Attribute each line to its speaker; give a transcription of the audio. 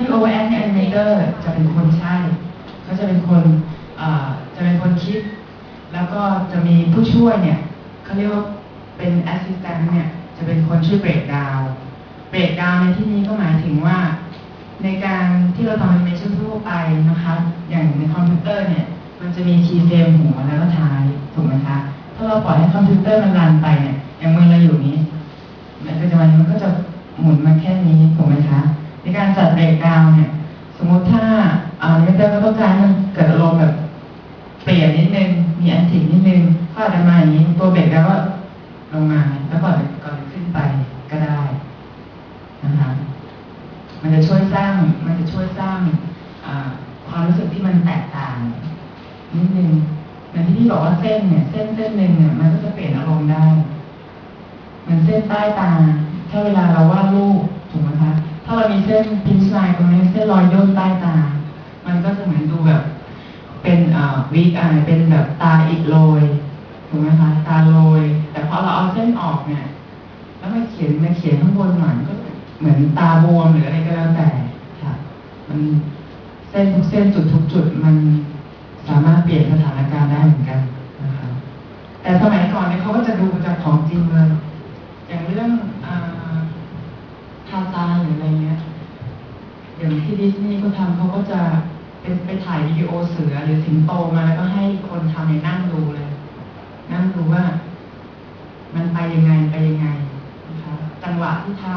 Speaker 1: ที่โอเวอร์แอคแอนเมเตอร์จะเป็นคนใช่เขาจะเป็นคนเอ่อจะเป็นคนคิด แล้วก็จะมีผู้ช่วยเนี่ยเขาเรียกว่าเป็นแอสซิสแตนต์เนี่ยจะเป็นคนช่วยเบรกดาวเบรกดาวในที่นี้ก็หมายถึงว่า ในการที่เราทำแอนิเมชันทั่วไปนะคะ อย่างในคอมพิวเตอร์เนี่ย มันจะมีคีย์เฟรมหัวแล้วก็ท้ายถูกไหมคะถ้าเราปล่อยให้คอมพิวเตอร์มันรันไปเนี่ยอย่างมือเราอยู่นี้มันก็จะมันก็จะหมุนมาแค่นี้ถูกไหมคะ ในการจัดเบรกดาวเนี่ย สมมุติถ้าอ่าเมเตอร์ก็ต้องการมันเกิดอารมณ์แบบเปลี่ยนนิดนึง มีอันถิงนิดนึงก็อาจจะมาอย่างนี้ตัวเบรกแล้วก็ลงมาแล้วก่อนก่อนขึ้นไปก็ได้นะคะมันจะช่วยสร้างมันจะช่วยสร้างความรู้สึกที่มันแตกต่างนิดนึงอย่างที่พี่บอกว่าเส้นเนี่ย เส้นเส้นหนึ่งเนี่ยมันก็จะเปลี่ยนอารมณ์ได้เหมือนเส้นใต้ตา ถ้าเวลาเราวาดรูป นพิชไลน์ตรงนี้เส้นรอยย่นใต้ตา มันก็จะเหมือนดูแบบเป็นอ่อวีกอาเป็นแบบตาอิดโรยถูกไหมคะตาโรยแต่พอเราเอาเส้นออกเนี่ย แล้วมาเขียนมาเขียนข้างบนหน่อยก็เหมือนตาบวมหรืออะไรก็แล้วแต่ค่ะ มันเส้นทุกเส้นจุดทุกจุดมันสามารถเปลี่ยนสถานการณ์ได้เหมือนกันนะคะแต่สมัยก่อนเนี่ยเขาก็จะดูจากของจริงเลย อย่างที่ดิสนีย์ก็ทำเขาก็จะไปไปถ่ายวิดีโอเสือหรือสิงโตมาแล้วก็ให้คนทำในนั่งดูเลย นั่งดูว่า มันไปยังไงไปยังไงนะคะจังหวะที่ท้า